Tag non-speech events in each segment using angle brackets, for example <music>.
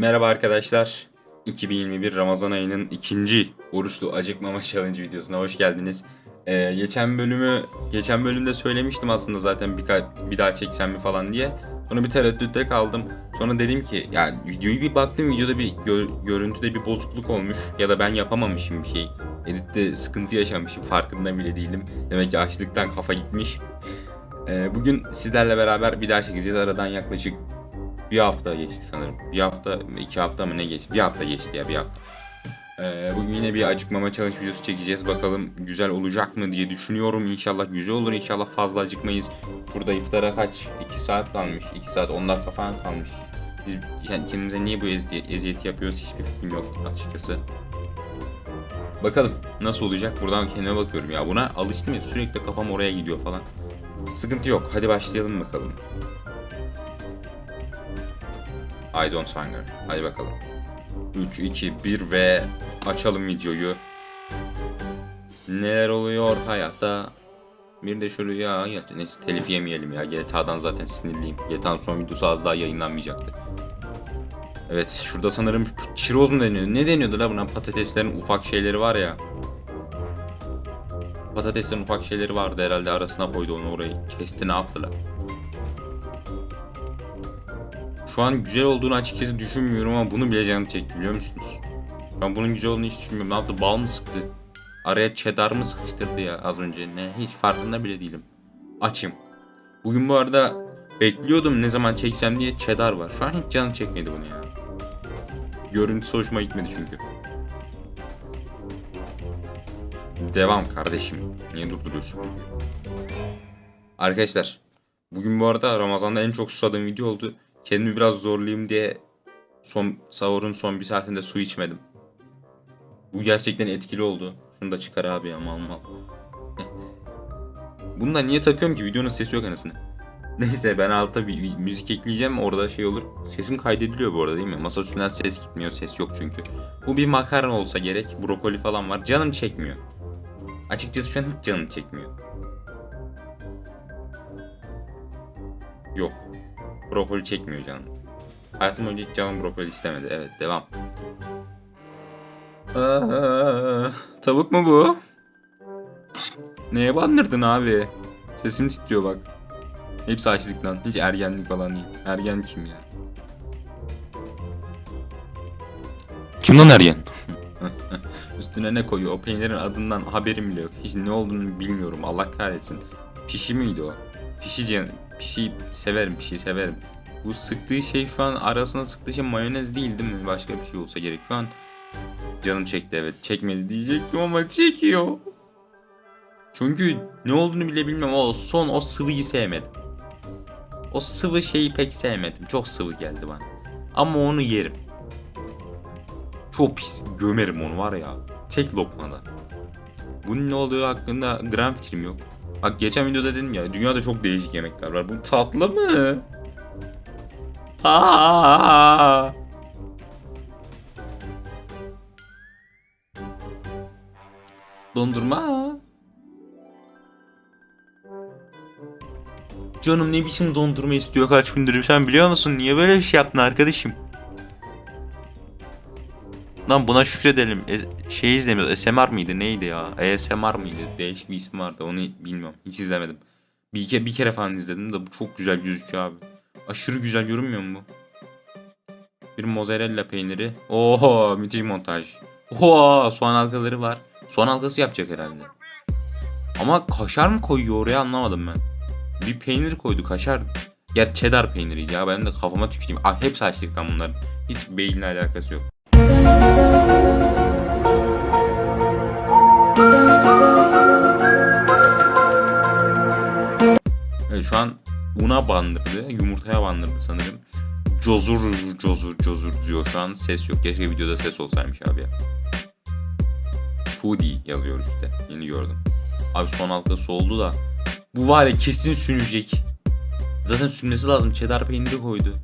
Merhaba arkadaşlar. 2021 Ramazan ayının ikinci oruçlu acıkmama <laughs> challenge videosuna hoş geldiniz. Ee, geçen bölümü geçen bölümde söylemiştim aslında zaten bir, bir daha çeksem mi falan diye. Sonra bir tereddütte kaldım. Sonra dedim ki ya videoyu bir baktım videoda bir gö- görüntüde bir bozukluk olmuş ya da ben yapamamışım bir şey. Editte sıkıntı yaşamışım farkında bile değilim. Demek ki açlıktan kafa gitmiş. Ee, bugün sizlerle beraber bir daha çekeceğiz. Aradan yaklaşık bir hafta geçti sanırım. Bir hafta, iki hafta mı ne geçti? Bir hafta geçti ya bir hafta. Ee, bugün yine bir acıkmama challenge videosu çekeceğiz. Bakalım güzel olacak mı diye düşünüyorum. İnşallah güzel olur. İnşallah fazla acıkmayız. Şurada iftara kaç? 2 saat kalmış. 2 saat 10 dakika falan kalmış. Biz yani kendimize niye bu eziyeti, eziyeti yapıyoruz hiçbir fikrim yok açıkçası. Bakalım nasıl olacak? Buradan kendime bakıyorum ya. Buna alıştım ya sürekli kafam oraya gidiyor falan. Sıkıntı yok. Hadi başlayalım bakalım. I don't hunger. Hadi bakalım. 3, 2, 1 ve açalım videoyu. Neler oluyor hayatta? Bir de şu rüya ya neyse telif yemeyelim ya. GTA'dan zaten sinirliyim. GTA'nın son videosu az daha yayınlanmayacaktı. Evet şurada sanırım çiroz mu deniyor? Ne deniyordu la buna? Patateslerin ufak şeyleri var ya. Patateslerin ufak şeyleri vardı herhalde arasına koydu onu orayı. Kesti ne yaptılar? Şu an güzel olduğunu açıkçası düşünmüyorum ama bunu bile canım çekti biliyor musunuz? Ben bunun güzel olduğunu hiç düşünmüyorum. Ne yaptı? Bal mı sıktı? Araya cheddar mı sıkıştırdı ya az önce? Ne? Hiç farkında bile değilim. Açım. Bugün bu arada bekliyordum ne zaman çeksem diye cheddar var. Şu an hiç canım çekmedi bunu ya. Görüntüsü hoşuma gitmedi çünkü. Devam kardeşim. Niye durduruyorsun? Arkadaşlar Bugün bu arada Ramazan'da en çok susadığım video oldu. Kendimi biraz zorlayayım diye son sahurun son bir saatinde su içmedim. Bu gerçekten etkili oldu. Şunu da çıkar abi ya mal mal. <laughs> Bunu da niye takıyorum ki? Videonun sesi yok anasını. <laughs> Neyse ben alta bir, müzik ekleyeceğim orada şey olur. Sesim kaydediliyor bu arada değil mi? Masa üstünden ses gitmiyor ses yok çünkü. Bu bir makarna olsa gerek. Brokoli falan var. Canım çekmiyor. Açıkçası şu an hiç canım çekmiyor. Yok. Brokoli çekmiyor canım. Hayatım boyunca hiç canım brokoli istemedi. Evet devam. Aa, tavuk mu bu? Neye bandırdın abi? Sesim titriyor bak. Hepsi açlıktan. Hiç ergenlik falan değil. Ergen kim ya? Kim lan ergen? <laughs> Üstüne ne koyuyor? O peynirin adından haberim bile yok. Hiç ne olduğunu bilmiyorum. Allah kahretsin. Pişi miydi o? Pişi can pişi severim, pişi severim. Bu sıktığı şey şu an arasına sıktığı şey mayonez değil değil mi? Başka bir şey olsa gerek. Şu an canım çekti evet. Çekmedi diyecektim ama çekiyor. Çünkü ne olduğunu bile bilmiyorum. O son o sıvıyı sevmedim. O sıvı şeyi pek sevmedim. Çok sıvı geldi bana. Ama onu yerim. Çok pis gömerim onu var ya. Tek lokmada. Bunun ne olduğu hakkında gram fikrim yok. Bak geçen videoda dedim ya dünyada çok değişik yemekler var. Bu tatlı mı? Aa! Dondurma. Canım ne biçim dondurma istiyor kaç gündür sen biliyor musun? Niye böyle bir şey yaptın arkadaşım? Lan buna şükredelim. E, şey izlemiyoruz. SMR mıydı neydi ya? ASMR mıydı? Değişik bir ismi vardı. Onu bilmiyorum. Hiç izlemedim. Bir, ke bir kere falan izledim de bu çok güzel gözüküyor abi. Aşırı güzel görünmüyor mu bu? Bir mozzarella peyniri. Oho müthiş montaj. Oho soğan halkaları var. Soğan halkası yapacak herhalde. Ama kaşar mı koyuyor oraya anlamadım ben. Bir peynir koydu kaşar. Ger cheddar peyniriydi ya ben de kafama tüküreyim. Ah hepsi açlıktan bunların. Hiç beyinle alakası yok. Evet şu an una bandırdı, yumurtaya bandırdı sanırım. Cozur cozur cozur diyor şu an ses yok. Keşke videoda ses olsaymış abi ya. Foodie yazıyor üstte. Yeni gördüm. Abi son halkası oldu da. Bu var ya kesin sünecek. Zaten sünmesi lazım. Cheddar peyniri koydu.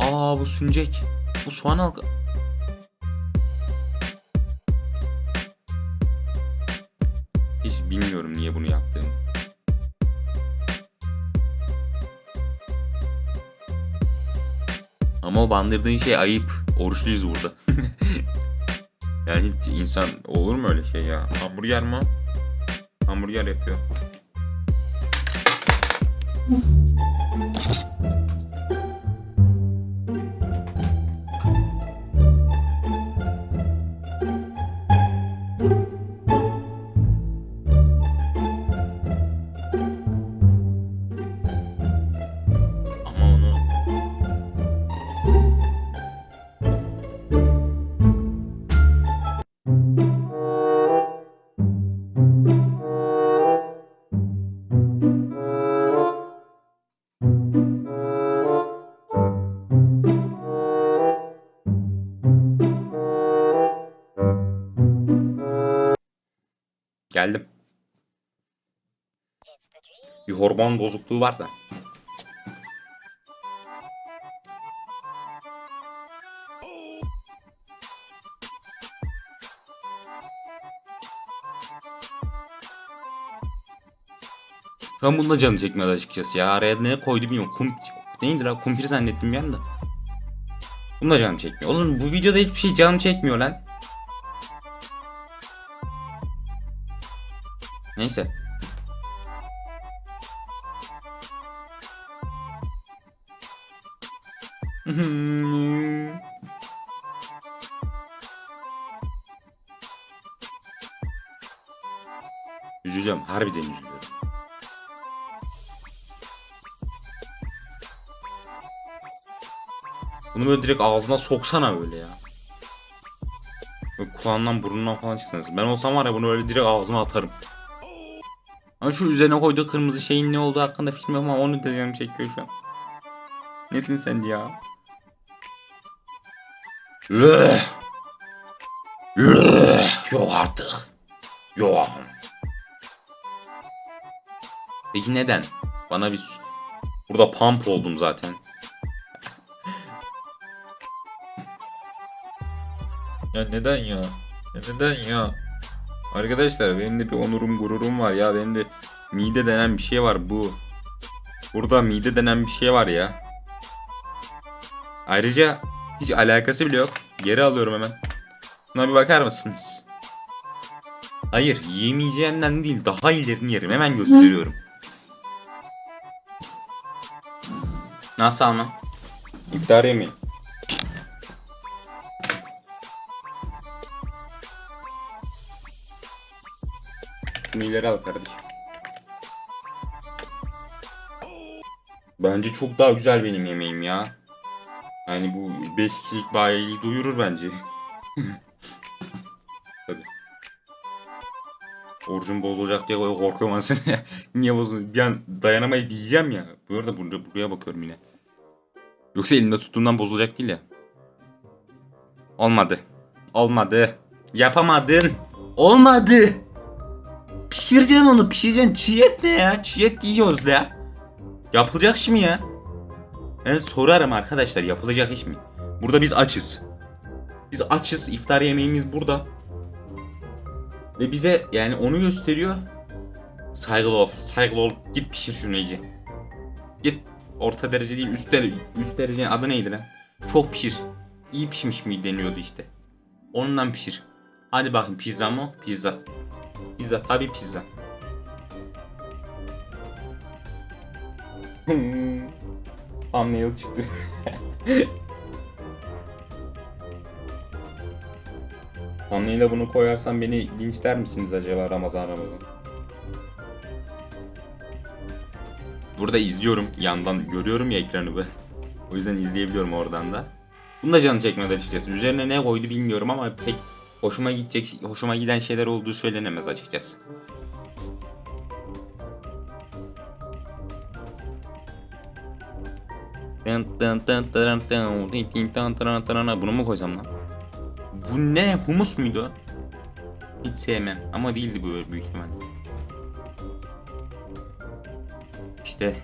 Aa bu sünecek. Bu soğan halka... Hiç bilmiyorum niye bunu yaptığımı. Ama o bandırdığın şey ayıp. Oruçluyuz burada. <laughs> yani hiç insan olur mu öyle şey ya? Hamburger mi? Hamburger yapıyor. Geldim. Bir hormon bozukluğu var da. Şu an bunda canı çekmedi açıkçası ya. Araya ne koydu bilmiyorum. Kum, neydi la? Kumpir zannettim bir anda. Bunda canım çekmiyor. Oğlum bu videoda hiçbir şey canım çekmiyor lan. Neyse. <laughs> Üzülüyorum. Harbiden üzülüyorum. Bunu böyle direkt ağzına soksana böyle ya. Böyle kulağından burnundan falan çıksın. Ben olsam var ya bunu öyle direkt ağzıma atarım. Ama şu üzerine koyduğu kırmızı şeyin ne olduğu hakkında fikrim yok ama onu da canım çekiyor şu an. Nesin sen ya? Yok artık. Yok. Peki neden? Bana bir... Burada pump oldum zaten. Ya neden? Ya neden ya? Arkadaşlar benim de bir onurum gururum var ya. Benim de mide denen bir şey var bu. Burada mide denen bir şey var ya. Ayrıca hiç alakası bile yok. Geri alıyorum hemen. Buna bir bakar mısınız? Hayır yemeyeceğimden değil daha ilerini yerim. Hemen gösteriyorum. Nasıl ama? İftar yemeği. Şunu ileri al kardeşim. Bence çok daha güzel benim yemeğim ya. Yani bu 5 kişilik bayiyi doyurur bence. <laughs> Tabii. Orucum bozulacak diye korkuyorum aslında. <laughs> Niye bozuldu? Bir an dayanamayıp yiyeceğim ya. Bu arada buraya, buraya bakıyorum yine. Yoksa elimde tuttuğumdan bozulacak değil ya. Olmadı. Olmadı. Yapamadın. Olmadı. Pişireceksin onu pişireceksin. Çiğ et ne ya? Çiğ et yiyoruz ya. Yapılacak iş mi ya? Ben sorarım arkadaşlar yapılacak iş mi? Burada biz açız. Biz açız. iftar yemeğimiz burada. Ve bize yani onu gösteriyor. Saygılı ol. Saygılı ol. Git pişir şunu iyice. Git. Orta derece değil üst derece. Üst derece adı neydi lan? Çok pişir. İyi pişmiş mi deniyordu işte. Ondan pişir. Hadi bakayım pizza mı? Pizza. Pizza tabi pizza. Thumbnail çıktı. <laughs> Thumbnail'e bunu koyarsam beni linçler misiniz acaba Ramazan Ramazan? Burada izliyorum yandan görüyorum ya ekranı be. O yüzden izleyebiliyorum oradan da. Bunda canı çekmedi açıkçası. Üzerine ne koydu bilmiyorum ama pek hoşuma gidecek, hoşuma giden şeyler olduğu söylenemez açıkçası. Bunu mu koysam lan? Bu ne? Humus muydu? Hiç sevmem ama değildi bu büyük ihtimalle. İşte.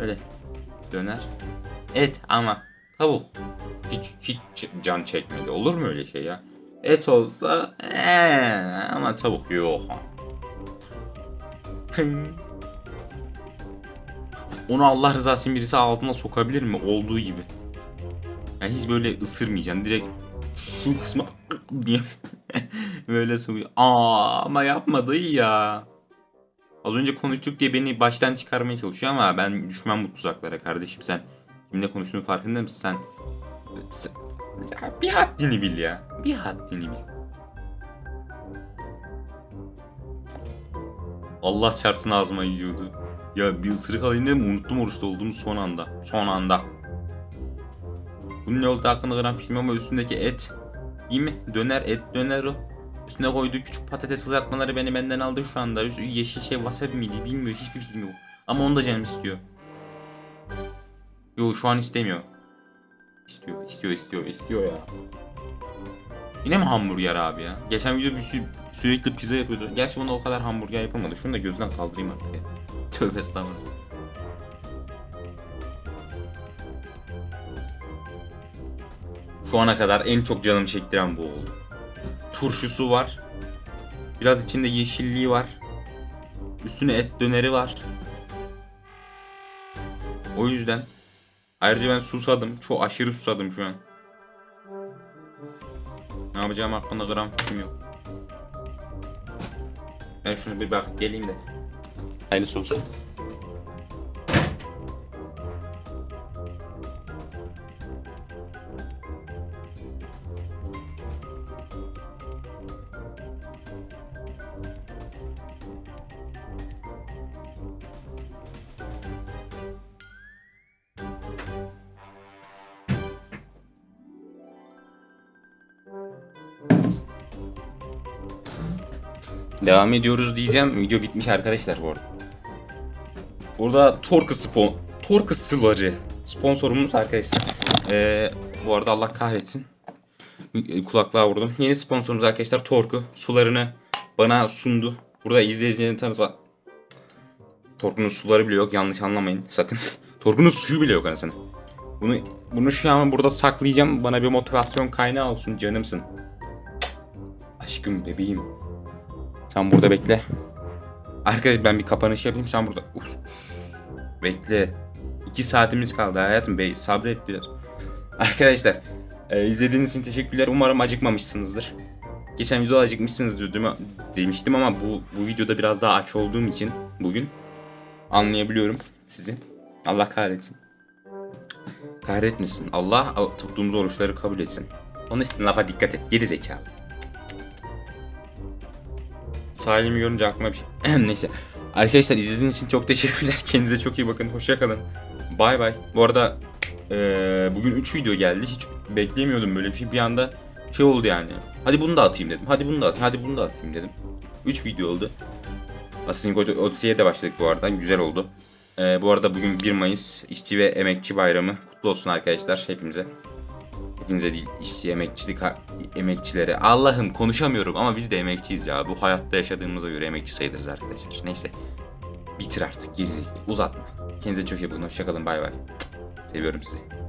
Öyle. Döner. Et ama tavuk. Hiç hiç can çekmedi. Olur mu öyle şey ya? Et olsa ee, ama tavuk yok. Onu Allah rızası için birisi ağzına sokabilir mi? Olduğu gibi. Yani hiç böyle ısırmayacaksın. Direkt şu kısmı <laughs> böyle sokuyor. Ama yapmadı ya. Az önce konuştuk diye beni baştan çıkarmaya çalışıyor ama ben düşmem bu tuzaklara kardeşim sen. Kimle konuştuğunun farkında mısın sen? Bir haddini bil ya. Bir haddini bil. Allah çarpsın ağzıma yiyordu. Ya bir ısırık alayım dedim unuttum oruçta olduğumu son anda. Son anda. Bunun ne olduğu hakkında gram film ama üstündeki et. İyi mi? Döner et döner o. Üstüne koyduğu küçük patates kızartmaları beni benden aldı şu anda. Üstü yeşil şey wasabi miydi bilmiyor hiçbir film yok. Ama onu da canım istiyor. Yo şu an istemiyor. İstiyor istiyor istiyor istiyor ya. Yine mi hamburger abi ya? Geçen video bir sü- sürekli pizza yapıyordu. Gerçi buna o kadar hamburger yapılmadı. Şunu da gözden kaldırayım artık ya. <laughs> Tövbe estağfurullah. Şu ana kadar en çok canım çektiren bu oldu. Turşusu var. Biraz içinde yeşilliği var. Üstüne et döneri var. O yüzden ayrıca ben susadım. Çok aşırı susadım şu an. Ne yapacağım hakkında gram fikrim yok. Ben şunu bir bak geleyim de. Hayırlısı olsun. Devam ediyoruz diyeceğim. Video bitmiş arkadaşlar bu arada. Burada Torku spon Torku suları sponsorumuz arkadaşlar. Ee, bu arada Allah kahretsin. Kulaklığa vurdum. Yeni sponsorumuz arkadaşlar Torku. Sularını bana sundu. Burada izleyicilerin tanıtma. Torku'nun suları bile yok. Yanlış anlamayın sakın. <laughs> Torku'nun suyu bile yok anasını. Bunu bunu şu an burada saklayacağım. Bana bir motivasyon kaynağı olsun canımsın. Aşkım bebeğim. Sen burada bekle. Arkadaş ben bir kapanış yapayım sen burada. Us, us. Bekle. İki saatimiz kaldı hayatım bey. Sabret biraz. Arkadaşlar e, izlediğiniz için teşekkürler. Umarım acıkmamışsınızdır. Geçen videoda acıkmışsınızdır değil mi? demiştim ama bu, bu videoda biraz daha aç olduğum için bugün anlayabiliyorum sizi. Allah kahretsin. Kahretmesin. Allah tuttuğumuz oruçları kabul etsin. Onun için lafa dikkat et. Geri zekalı. Salim'i görünce aklıma bir şey. <clears throat> Neyse. Arkadaşlar izlediğiniz için çok teşekkürler. <laughs> Kendinize çok iyi bakın. Hoşça kalın. Bay bay. Bu arada eee, bugün 3 video geldi. Hiç beklemiyordum böyle bir şey. Bir anda şey oldu yani. Hadi bunu da atayım dedim. Hadi bunu da atayım. Hadi bunu da atayım dedim. 3 video oldu. Assassin's Creed Odyssey'e de başladık bu arada. Güzel oldu. Eee, bu arada bugün 1 Mayıs İşçi ve Emekçi Bayramı. Kutlu olsun arkadaşlar hepimize. Hepinize değil işçi emekçilik emekçilere. Allah'ım konuşamıyorum ama biz de emekçiyiz ya. Bu hayatta yaşadığımıza göre emekçi sayılırız arkadaşlar. Neyse. Bitir artık gerizekalı. Uzatma. Kendinize çok iyi bakın. Hoşçakalın. Bay bay. Seviyorum sizi.